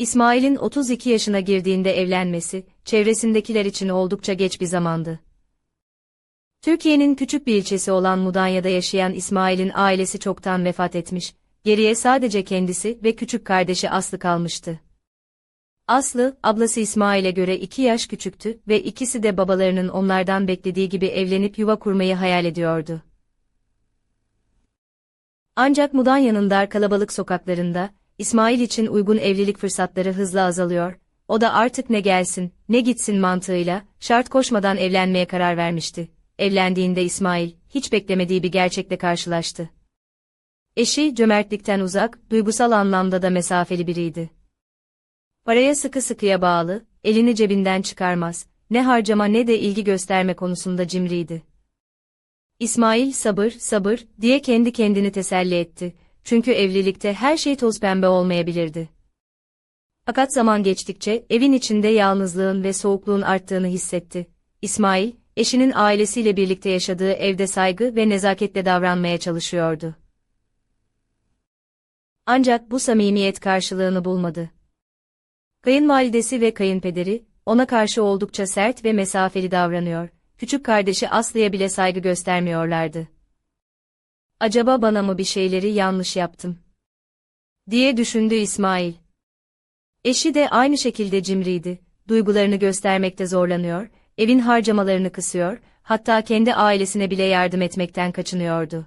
İsmail'in 32 yaşına girdiğinde evlenmesi, çevresindekiler için oldukça geç bir zamandı. Türkiye'nin küçük bir ilçesi olan Mudanya'da yaşayan İsmail'in ailesi çoktan vefat etmiş, geriye sadece kendisi ve küçük kardeşi Aslı kalmıştı. Aslı, ablası İsmail'e göre iki yaş küçüktü ve ikisi de babalarının onlardan beklediği gibi evlenip yuva kurmayı hayal ediyordu. Ancak Mudanya'nın dar kalabalık sokaklarında, İsmail için uygun evlilik fırsatları hızla azalıyor, o da artık ne gelsin, ne gitsin mantığıyla, şart koşmadan evlenmeye karar vermişti. Evlendiğinde İsmail, hiç beklemediği bir gerçekle karşılaştı. Eşi, cömertlikten uzak, duygusal anlamda da mesafeli biriydi. Paraya sıkı sıkıya bağlı, elini cebinden çıkarmaz, ne harcama ne de ilgi gösterme konusunda cimriydi. İsmail sabır, sabır diye kendi kendini teselli etti. Çünkü evlilikte her şey toz pembe olmayabilirdi. Fakat zaman geçtikçe evin içinde yalnızlığın ve soğukluğun arttığını hissetti. İsmail, eşinin ailesiyle birlikte yaşadığı evde saygı ve nezaketle davranmaya çalışıyordu. Ancak bu samimiyet karşılığını bulmadı. Kayınvalidesi ve kayınpederi, ona karşı oldukça sert ve mesafeli davranıyor, küçük kardeşi Aslı'ya bile saygı göstermiyorlardı. Acaba bana mı bir şeyleri yanlış yaptım? diye düşündü İsmail. Eşi de aynı şekilde cimriydi, duygularını göstermekte zorlanıyor, evin harcamalarını kısıyor, hatta kendi ailesine bile yardım etmekten kaçınıyordu.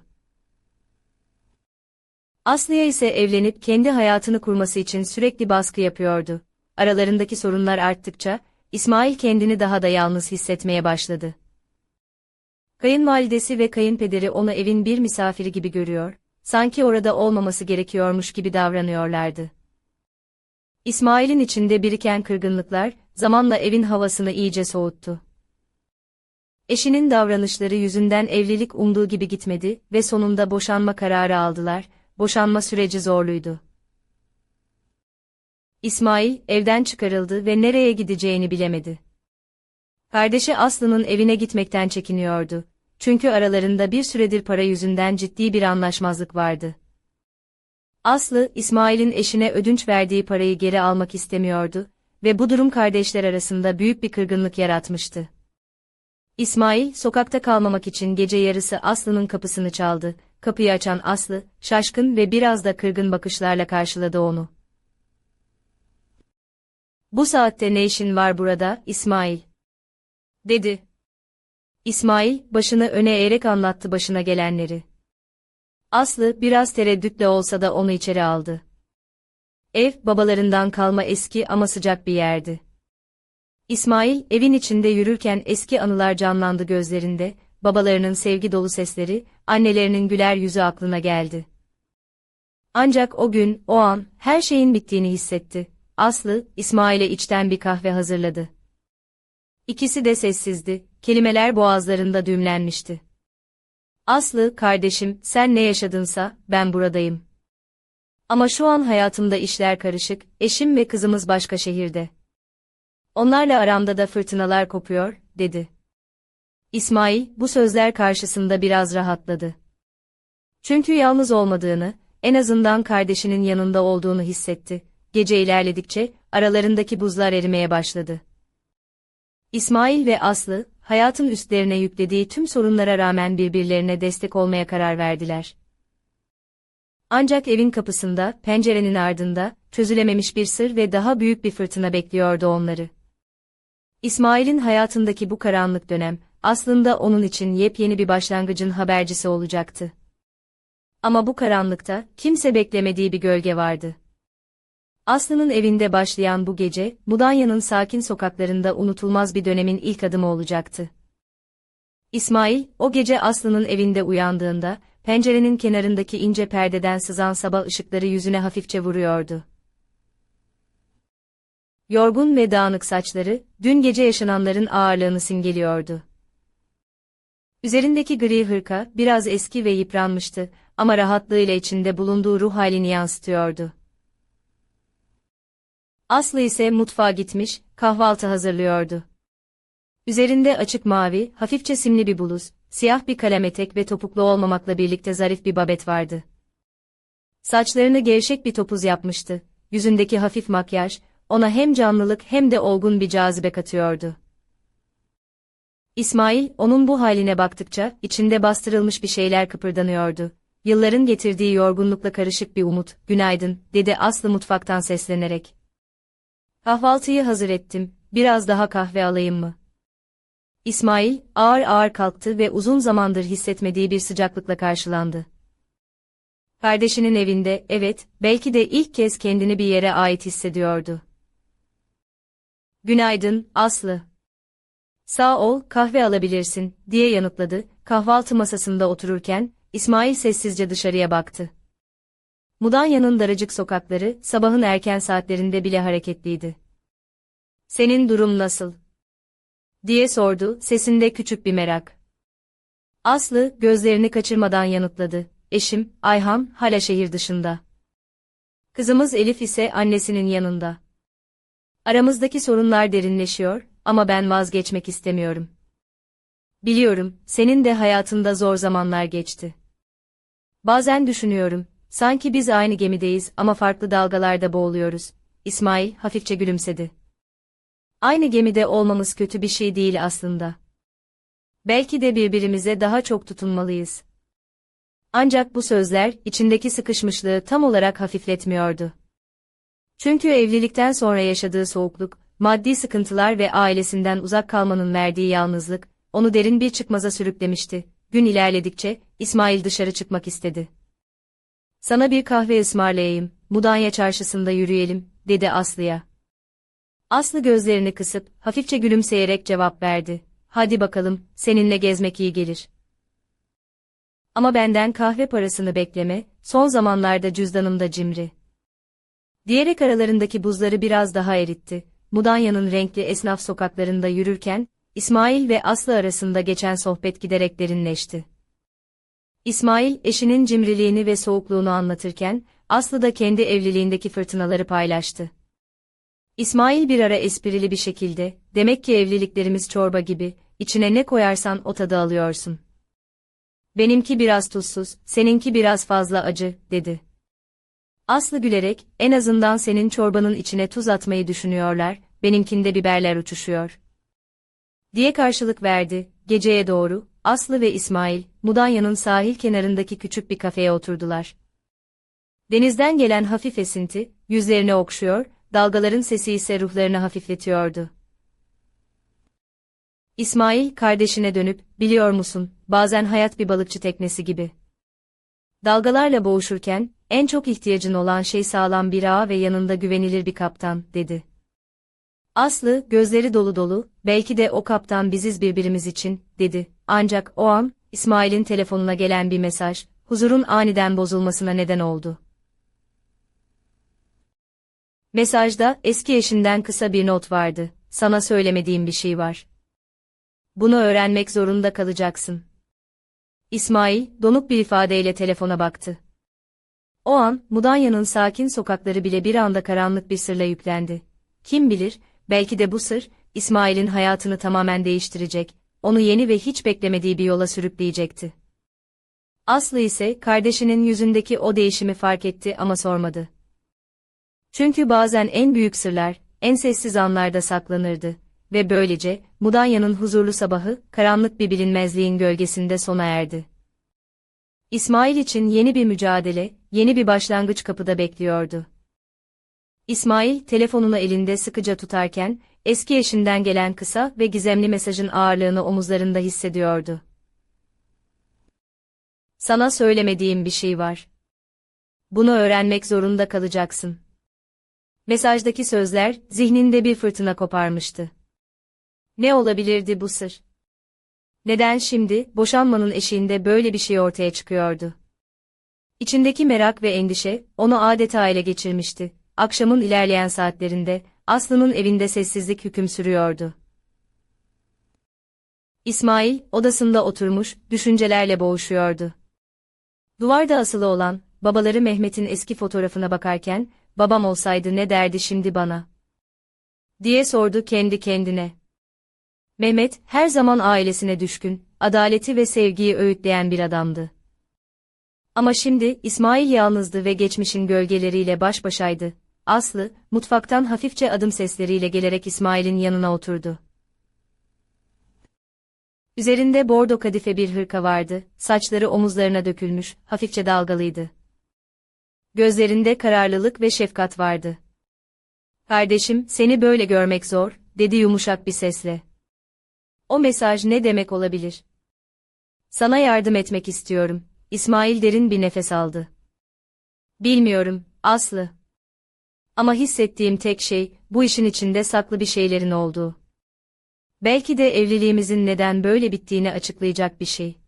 Aslı'ya ise evlenip kendi hayatını kurması için sürekli baskı yapıyordu. Aralarındaki sorunlar arttıkça, İsmail kendini daha da yalnız hissetmeye başladı. Kayınvalidesi ve kayınpederi onu evin bir misafiri gibi görüyor, sanki orada olmaması gerekiyormuş gibi davranıyorlardı. İsmail'in içinde biriken kırgınlıklar, zamanla evin havasını iyice soğuttu. Eşinin davranışları yüzünden evlilik umduğu gibi gitmedi ve sonunda boşanma kararı aldılar, boşanma süreci zorluydu. İsmail, evden çıkarıldı ve nereye gideceğini bilemedi. Kardeşi Aslı'nın evine gitmekten çekiniyordu. Çünkü aralarında bir süredir para yüzünden ciddi bir anlaşmazlık vardı. Aslı, İsmail'in eşine ödünç verdiği parayı geri almak istemiyordu ve bu durum kardeşler arasında büyük bir kırgınlık yaratmıştı. İsmail, sokakta kalmamak için gece yarısı Aslı'nın kapısını çaldı. Kapıyı açan Aslı, şaşkın ve biraz da kırgın bakışlarla karşıladı onu. Bu saatte ne işin var burada, İsmail? dedi. İsmail, başını öne eğerek anlattı başına gelenleri. Aslı, biraz tereddütle olsa da onu içeri aldı. Ev, babalarından kalma eski ama sıcak bir yerdi. İsmail, evin içinde yürürken eski anılar canlandı gözlerinde, babalarının sevgi dolu sesleri, annelerinin güler yüzü aklına geldi. Ancak o gün, o an, her şeyin bittiğini hissetti. Aslı, İsmail'e içten bir kahve hazırladı. İkisi de sessizdi, kelimeler boğazlarında düğümlenmişti. Aslı, kardeşim, sen ne yaşadınsa, ben buradayım. Ama şu an hayatımda işler karışık, eşim ve kızımız başka şehirde. Onlarla aramda da fırtınalar kopuyor, dedi. İsmail, bu sözler karşısında biraz rahatladı. Çünkü yalnız olmadığını, en azından kardeşinin yanında olduğunu hissetti. Gece ilerledikçe, aralarındaki buzlar erimeye başladı. İsmail ve Aslı, hayatın üstlerine yüklediği tüm sorunlara rağmen birbirlerine destek olmaya karar verdiler. Ancak evin kapısında, pencerenin ardında, çözülememiş bir sır ve daha büyük bir fırtına bekliyordu onları. İsmail'in hayatındaki bu karanlık dönem, aslında onun için yepyeni bir başlangıcın habercisi olacaktı. Ama bu karanlıkta, kimse beklemediği bir gölge vardı. Aslı'nın evinde başlayan bu gece, Mudanya'nın sakin sokaklarında unutulmaz bir dönemin ilk adımı olacaktı. İsmail, o gece Aslı'nın evinde uyandığında, pencerenin kenarındaki ince perdeden sızan sabah ışıkları yüzüne hafifçe vuruyordu. Yorgun ve dağınık saçları, dün gece yaşananların ağırlığını simgeliyordu. Üzerindeki gri hırka, biraz eski ve yıpranmıştı, ama rahatlığıyla içinde bulunduğu ruh halini yansıtıyordu. Aslı ise mutfağa gitmiş, kahvaltı hazırlıyordu. Üzerinde açık mavi, hafifçe simli bir bluz, siyah bir kalem etek ve topuklu olmamakla birlikte zarif bir babet vardı. Saçlarını gevşek bir topuz yapmıştı. yüzündeki hafif makyaj, ona hem canlılık hem de olgun bir cazibe katıyordu. İsmail, onun bu haline baktıkça, içinde bastırılmış bir şeyler kıpırdanıyordu. Yılların getirdiği yorgunlukla karışık bir umut, günaydın, dedi Aslı mutfaktan seslenerek. Kahvaltıyı hazır ettim, biraz daha kahve alayım mı? İsmail, ağır ağır kalktı ve uzun zamandır hissetmediği bir sıcaklıkla karşılandı. Kardeşinin evinde, evet, belki de ilk kez kendini bir yere ait hissediyordu. Günaydın, Aslı. Sağ ol, kahve alabilirsin, diye yanıtladı, kahvaltı masasında otururken, İsmail sessizce dışarıya baktı. Mudanya'nın daracık sokakları, sabahın erken saatlerinde bile hareketliydi. Senin durum nasıl? diye sordu, sesinde küçük bir merak. Aslı, gözlerini kaçırmadan yanıtladı. Eşim, Ayhan, hala şehir dışında. Kızımız Elif ise annesinin yanında. Aramızdaki sorunlar derinleşiyor ama ben vazgeçmek istemiyorum. Biliyorum, senin de hayatında zor zamanlar geçti. Bazen düşünüyorum, sanki biz aynı gemideyiz ama farklı dalgalarda boğuluyoruz. İsmail hafifçe gülümsedi. Aynı gemide olmamız kötü bir şey değil aslında. Belki de birbirimize daha çok tutunmalıyız. Ancak bu sözler içindeki sıkışmışlığı tam olarak hafifletmiyordu. Çünkü evlilikten sonra yaşadığı soğukluk, maddi sıkıntılar ve ailesinden uzak kalmanın verdiği yalnızlık, onu derin bir çıkmaza sürüklemişti. Gün ilerledikçe, İsmail dışarı çıkmak istedi. Sana bir kahve ısmarlayayım, Mudanya çarşısında yürüyelim, dedi Aslı'ya. Aslı gözlerini kısıp, hafifçe gülümseyerek cevap verdi. Hadi bakalım, seninle gezmek iyi gelir. Ama benden kahve parasını bekleme, son zamanlarda cüzdanımda cimri. Diyerek aralarındaki buzları biraz daha eritti. Mudanya'nın renkli esnaf sokaklarında yürürken, İsmail ve Aslı arasında geçen sohbet giderek derinleşti. İsmail, eşinin cimriliğini ve soğukluğunu anlatırken, Aslı da kendi evliliğindeki fırtınaları paylaştı. İsmail bir ara esprili bir şekilde, demek ki evliliklerimiz çorba gibi, içine ne koyarsan o tadı alıyorsun. Benimki biraz tuzsuz, seninki biraz fazla acı, dedi. Aslı gülerek, en azından senin çorbanın içine tuz atmayı düşünüyorlar, benimkinde biberler uçuşuyor. Diye karşılık verdi, geceye doğru, Aslı ve İsmail, Mudanya'nın sahil kenarındaki küçük bir kafeye oturdular. Denizden gelen hafif esinti, yüzlerini okşuyor, dalgaların sesi ise ruhlarını hafifletiyordu. İsmail kardeşine dönüp, biliyor musun, bazen hayat bir balıkçı teknesi gibi. Dalgalarla boğuşurken, en çok ihtiyacın olan şey sağlam bir ağ ve yanında güvenilir bir kaptan, dedi. Aslı, gözleri dolu dolu, belki de o kaptan biziz birbirimiz için, dedi. Ancak o an, İsmail'in telefonuna gelen bir mesaj, huzurun aniden bozulmasına neden oldu. Mesajda, eski eşinden kısa bir not vardı. Sana söylemediğim bir şey var. Bunu öğrenmek zorunda kalacaksın. İsmail, donuk bir ifadeyle telefona baktı. O an, Mudanya'nın sakin sokakları bile bir anda karanlık bir sırla yüklendi. Kim bilir, belki de bu sır, İsmail'in hayatını tamamen değiştirecek, onu yeni ve hiç beklemediği bir yola sürükleyecekti. Aslı ise kardeşinin yüzündeki o değişimi fark etti ama sormadı. Çünkü bazen en büyük sırlar, en sessiz anlarda saklanırdı ve böylece Mudanya'nın huzurlu sabahı karanlık bir bilinmezliğin gölgesinde sona erdi. İsmail için yeni bir mücadele, yeni bir başlangıç kapıda bekliyordu. İsmail telefonunu elinde sıkıca tutarken eski eşinden gelen kısa ve gizemli mesajın ağırlığını omuzlarında hissediyordu. Sana söylemediğim bir şey var. Bunu öğrenmek zorunda kalacaksın. Mesajdaki sözler zihninde bir fırtına koparmıştı. Ne olabilirdi bu sır? Neden şimdi, boşanmanın eşiğinde böyle bir şey ortaya çıkıyordu? İçindeki merak ve endişe, onu adeta ele geçirmişti. Akşamın ilerleyen saatlerinde, Aslı'nın evinde sessizlik hüküm sürüyordu. İsmail, odasında oturmuş, düşüncelerle boğuşuyordu. Duvarda asılı olan, babaları Mehmet'in eski fotoğrafına bakarken, babam olsaydı ne derdi şimdi bana? Diye sordu kendi kendine. Mehmet, her zaman ailesine düşkün, adaleti ve sevgiyi öğütleyen bir adamdı. Ama şimdi, İsmail yalnızdı ve geçmişin gölgeleriyle baş başaydı. Aslı, mutfaktan hafifçe adım sesleriyle gelerek İsmail'in yanına oturdu. Üzerinde bordo kadife bir hırka vardı, saçları omuzlarına dökülmüş, hafifçe dalgalıydı. Gözlerinde kararlılık ve şefkat vardı. Kardeşim, seni böyle görmek zor, dedi yumuşak bir sesle. O mesaj ne demek olabilir? Sana yardım etmek istiyorum. İsmail derin bir nefes aldı. Bilmiyorum, Aslı. Ama hissettiğim tek şey, bu işin içinde saklı bir şeylerin olduğu. Belki de evliliğimizin neden böyle bittiğini açıklayacak bir şey.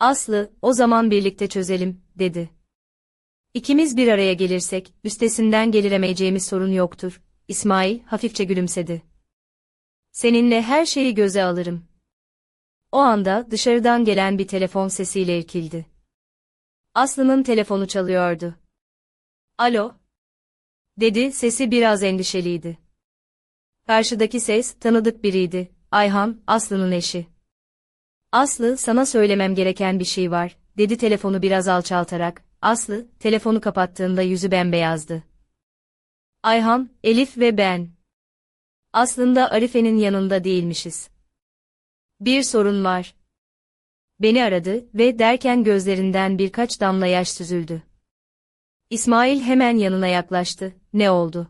Aslı, o zaman birlikte çözelim, dedi. İkimiz bir araya gelirsek, üstesinden gelir sorun yoktur. İsmail, hafifçe gülümsedi. Seninle her şeyi göze alırım. O anda dışarıdan gelen bir telefon sesiyle irkildi. Aslı'nın telefonu çalıyordu. Alo? Dedi, sesi biraz endişeliydi. Karşıdaki ses, tanıdık biriydi. Ayhan, Aslı'nın eşi. Aslı, sana söylemem gereken bir şey var, dedi telefonu biraz alçaltarak. Aslı, telefonu kapattığında yüzü bembeyazdı. Ayhan, Elif ve ben. Aslında Arife'nin yanında değilmişiz. Bir sorun var. Beni aradı ve derken gözlerinden birkaç damla yaş süzüldü. İsmail hemen yanına yaklaştı. Ne oldu?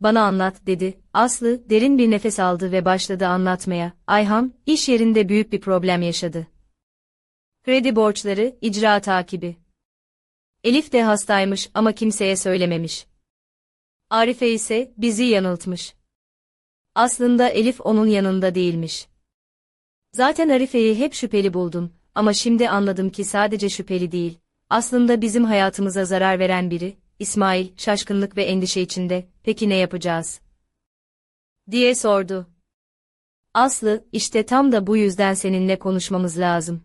Bana anlat dedi. Aslı derin bir nefes aldı ve başladı anlatmaya. Ayhan, iş yerinde büyük bir problem yaşadı. Kredi borçları, icra takibi. Elif de hastaymış ama kimseye söylememiş. Arife ise bizi yanıltmış. Aslında Elif onun yanında değilmiş. Zaten Arife'yi hep şüpheli buldum ama şimdi anladım ki sadece şüpheli değil. Aslında bizim hayatımıza zarar veren biri, İsmail, şaşkınlık ve endişe içinde, peki ne yapacağız? diye sordu. Aslı, işte tam da bu yüzden seninle konuşmamız lazım.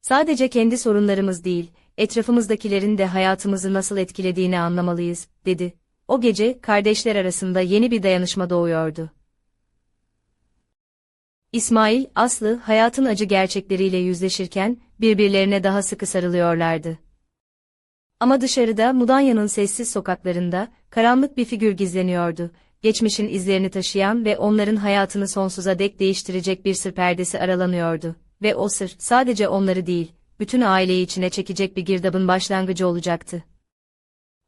Sadece kendi sorunlarımız değil, etrafımızdakilerin de hayatımızı nasıl etkilediğini anlamalıyız, dedi. O gece, kardeşler arasında yeni bir dayanışma doğuyordu. İsmail, Aslı, hayatın acı gerçekleriyle yüzleşirken, birbirlerine daha sıkı sarılıyorlardı. Ama dışarıda, Mudanya'nın sessiz sokaklarında, karanlık bir figür gizleniyordu. Geçmişin izlerini taşıyan ve onların hayatını sonsuza dek değiştirecek bir sır perdesi aralanıyordu. Ve o sır, sadece onları değil, bütün aileyi içine çekecek bir girdabın başlangıcı olacaktı.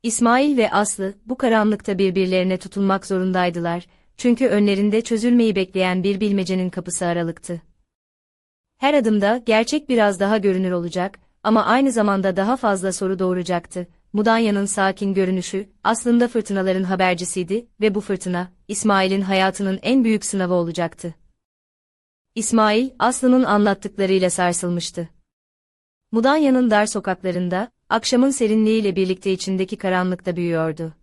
İsmail ve Aslı, bu karanlıkta birbirlerine tutunmak zorundaydılar, çünkü önlerinde çözülmeyi bekleyen bir bilmecenin kapısı aralıktı. Her adımda gerçek biraz daha görünür olacak ama aynı zamanda daha fazla soru doğuracaktı. Mudanya'nın sakin görünüşü aslında fırtınaların habercisiydi ve bu fırtına İsmail'in hayatının en büyük sınavı olacaktı. İsmail, Aslı'nın anlattıklarıyla sarsılmıştı. Mudanya'nın dar sokaklarında, akşamın serinliğiyle birlikte içindeki karanlıkta büyüyordu.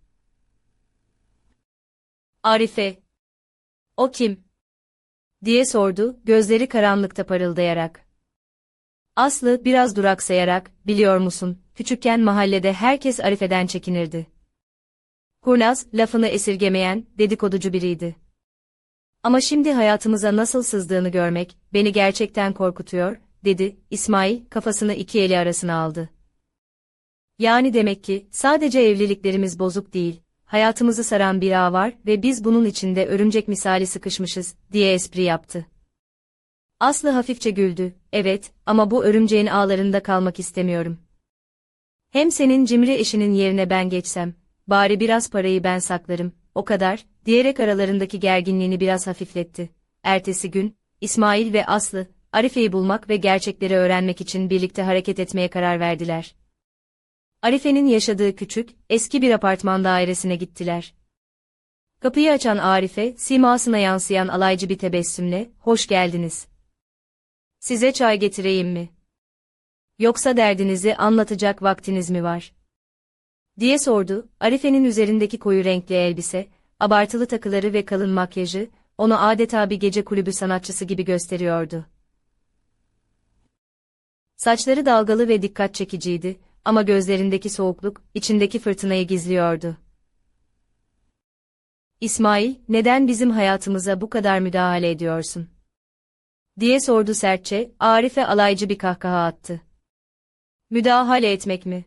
Arife. O kim? diye sordu, gözleri karanlıkta parıldayarak. Aslı biraz duraksayarak, biliyor musun, küçükken mahallede herkes Arife'den çekinirdi. Kurnaz, lafını esirgemeyen, dedikoducu biriydi. Ama şimdi hayatımıza nasıl sızdığını görmek, beni gerçekten korkutuyor, dedi, İsmail, kafasını iki eli arasına aldı. Yani demek ki, sadece evliliklerimiz bozuk değil, hayatımızı saran bir ağ var ve biz bunun içinde örümcek misali sıkışmışız, diye espri yaptı. Aslı hafifçe güldü, evet, ama bu örümceğin ağlarında kalmak istemiyorum. Hem senin cimri eşinin yerine ben geçsem, bari biraz parayı ben saklarım, o kadar, diyerek aralarındaki gerginliğini biraz hafifletti. Ertesi gün, İsmail ve Aslı, Arife'yi bulmak ve gerçekleri öğrenmek için birlikte hareket etmeye karar verdiler. Arife'nin yaşadığı küçük, eski bir apartman dairesine gittiler. Kapıyı açan Arife, simasına yansıyan alaycı bir tebessümle, hoş geldiniz. Size çay getireyim mi? Yoksa derdinizi anlatacak vaktiniz mi var? diye sordu, Arife'nin üzerindeki koyu renkli elbise, abartılı takıları ve kalın makyajı, onu adeta bir gece kulübü sanatçısı gibi gösteriyordu. Saçları dalgalı ve dikkat çekiciydi, ama gözlerindeki soğukluk, içindeki fırtınayı gizliyordu. İsmail, neden bizim hayatımıza bu kadar müdahale ediyorsun? Diye sordu sertçe, Arif'e alaycı bir kahkaha attı. Müdahale etmek mi?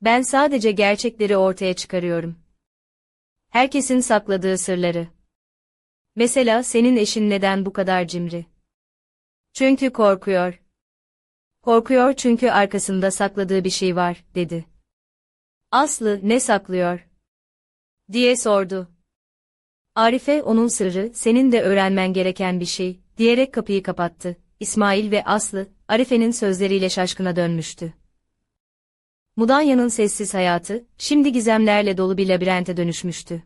Ben sadece gerçekleri ortaya çıkarıyorum. Herkesin sakladığı sırları. Mesela senin eşin neden bu kadar cimri? Çünkü korkuyor. Korkuyor çünkü arkasında sakladığı bir şey var, dedi. Aslı ne saklıyor? diye sordu. Arife onun sırrı, senin de öğrenmen gereken bir şey, diyerek kapıyı kapattı. İsmail ve Aslı, Arife'nin sözleriyle şaşkına dönmüştü. Mudanya'nın sessiz hayatı, şimdi gizemlerle dolu bir labirente dönüşmüştü.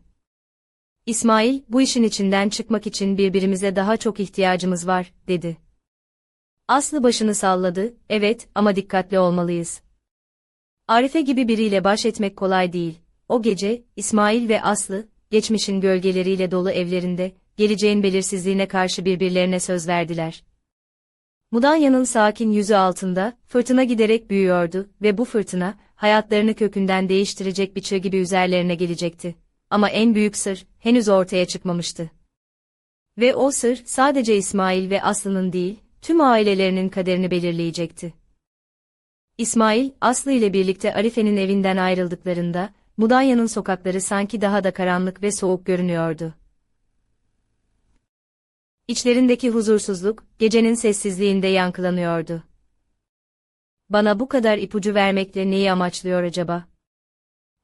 İsmail, bu işin içinden çıkmak için birbirimize daha çok ihtiyacımız var, dedi. Aslı başını salladı, evet ama dikkatli olmalıyız. Arife gibi biriyle baş etmek kolay değil. O gece, İsmail ve Aslı, geçmişin gölgeleriyle dolu evlerinde, geleceğin belirsizliğine karşı birbirlerine söz verdiler. Mudanya'nın sakin yüzü altında, fırtına giderek büyüyordu ve bu fırtına, hayatlarını kökünden değiştirecek bir çığ gibi üzerlerine gelecekti. Ama en büyük sır, henüz ortaya çıkmamıştı. Ve o sır, sadece İsmail ve Aslı'nın değil, tüm ailelerinin kaderini belirleyecekti. İsmail, Aslı ile birlikte Arife'nin evinden ayrıldıklarında, Mudanya'nın sokakları sanki daha da karanlık ve soğuk görünüyordu. İçlerindeki huzursuzluk, gecenin sessizliğinde yankılanıyordu. Bana bu kadar ipucu vermekle neyi amaçlıyor acaba?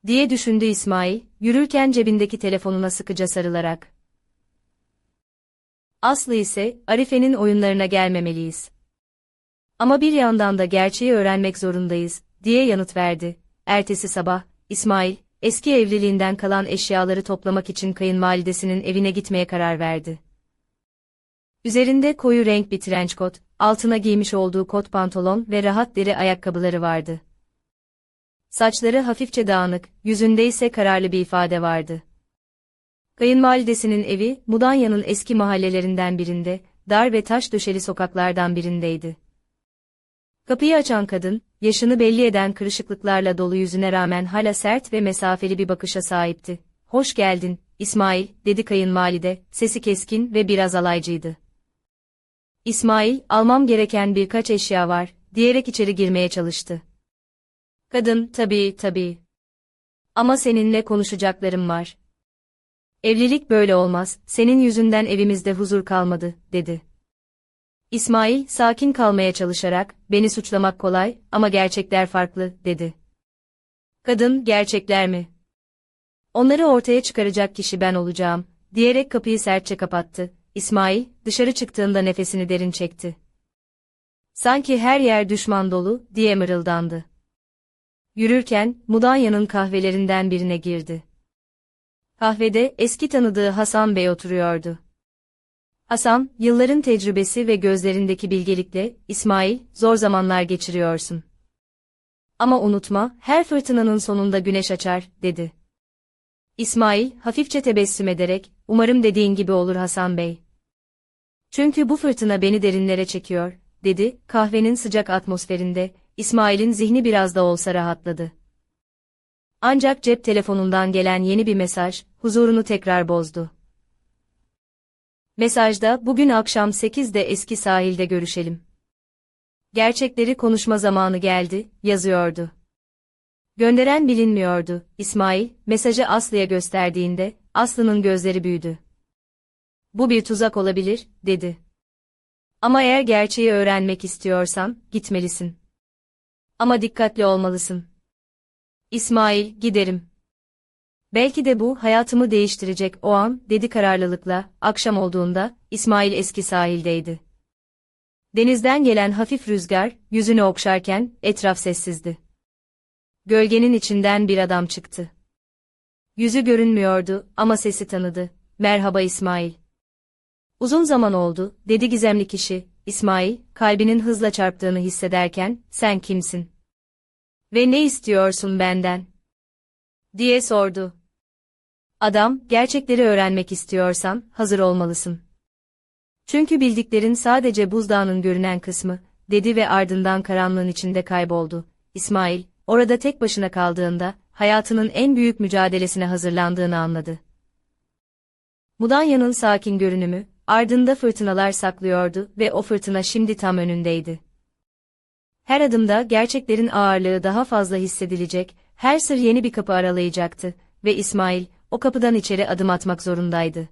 diye düşündü İsmail, yürürken cebindeki telefonuna sıkıca sarılarak. Aslı ise, Arife'nin oyunlarına gelmemeliyiz. Ama bir yandan da gerçeği öğrenmek zorundayız, diye yanıt verdi. Ertesi sabah, İsmail, eski evliliğinden kalan eşyaları toplamak için kayınvalidesinin evine gitmeye karar verdi. Üzerinde koyu renk bir trench coat, altına giymiş olduğu kot pantolon ve rahat deri ayakkabıları vardı. Saçları hafifçe dağınık, yüzünde ise kararlı bir ifade vardı. Kayınvalidesinin evi, Mudanya'nın eski mahallelerinden birinde, dar ve taş döşeli sokaklardan birindeydi. Kapıyı açan kadın, yaşını belli eden kırışıklıklarla dolu yüzüne rağmen hala sert ve mesafeli bir bakışa sahipti. Hoş geldin, İsmail, dedi kayınvalide, sesi keskin ve biraz alaycıydı. İsmail, almam gereken birkaç eşya var, diyerek içeri girmeye çalıştı. Kadın, tabii, tabii. Ama seninle konuşacaklarım var. Evlilik böyle olmaz, senin yüzünden evimizde huzur kalmadı, dedi. İsmail, sakin kalmaya çalışarak, beni suçlamak kolay ama gerçekler farklı, dedi. Kadın, gerçekler mi? Onları ortaya çıkaracak kişi ben olacağım, diyerek kapıyı sertçe kapattı. İsmail, dışarı çıktığında nefesini derin çekti. Sanki her yer düşman dolu, diye mırıldandı. Yürürken, Mudanya'nın kahvelerinden birine girdi. Kahvede eski tanıdığı Hasan Bey oturuyordu. Hasan, yılların tecrübesi ve gözlerindeki bilgelikle, İsmail, zor zamanlar geçiriyorsun. Ama unutma, her fırtınanın sonunda güneş açar, dedi. İsmail, hafifçe tebessüm ederek, umarım dediğin gibi olur Hasan Bey. Çünkü bu fırtına beni derinlere çekiyor, dedi, kahvenin sıcak atmosferinde, İsmail'in zihni biraz da olsa rahatladı. Ancak cep telefonundan gelen yeni bir mesaj, huzurunu tekrar bozdu. Mesajda, bugün akşam 8'de eski sahilde görüşelim. Gerçekleri konuşma zamanı geldi, yazıyordu. Gönderen bilinmiyordu. İsmail, mesajı Aslı'ya gösterdiğinde, Aslı'nın gözleri büyüdü. Bu bir tuzak olabilir, dedi. Ama eğer gerçeği öğrenmek istiyorsan, gitmelisin. Ama dikkatli olmalısın. İsmail, giderim. Belki de bu, hayatımı değiştirecek o an, dedi kararlılıkla, akşam olduğunda, İsmail eski sahildeydi. Denizden gelen hafif rüzgar, yüzünü okşarken, etraf sessizdi. Gölgenin içinden bir adam çıktı. Yüzü görünmüyordu ama sesi tanıdı. Merhaba İsmail. Uzun zaman oldu, dedi gizemli kişi. İsmail, kalbinin hızla çarptığını hissederken, sen kimsin? Ve ne istiyorsun benden? diye sordu. Adam, gerçekleri öğrenmek istiyorsan, hazır olmalısın. Çünkü bildiklerin sadece buzdağının görünen kısmı, dedi ve ardından karanlığın içinde kayboldu. İsmail, orada tek başına kaldığında, hayatının en büyük mücadelesine hazırlandığını anladı. Mudanya'nın sakin görünümü, ardında fırtınalar saklıyordu ve o fırtına şimdi tam önündeydi. Her adımda gerçeklerin ağırlığı daha fazla hissedilecek, Her sır yeni bir kapı aralayacaktı ve İsmail, o kapıdan içeri adım atmak zorundaydı.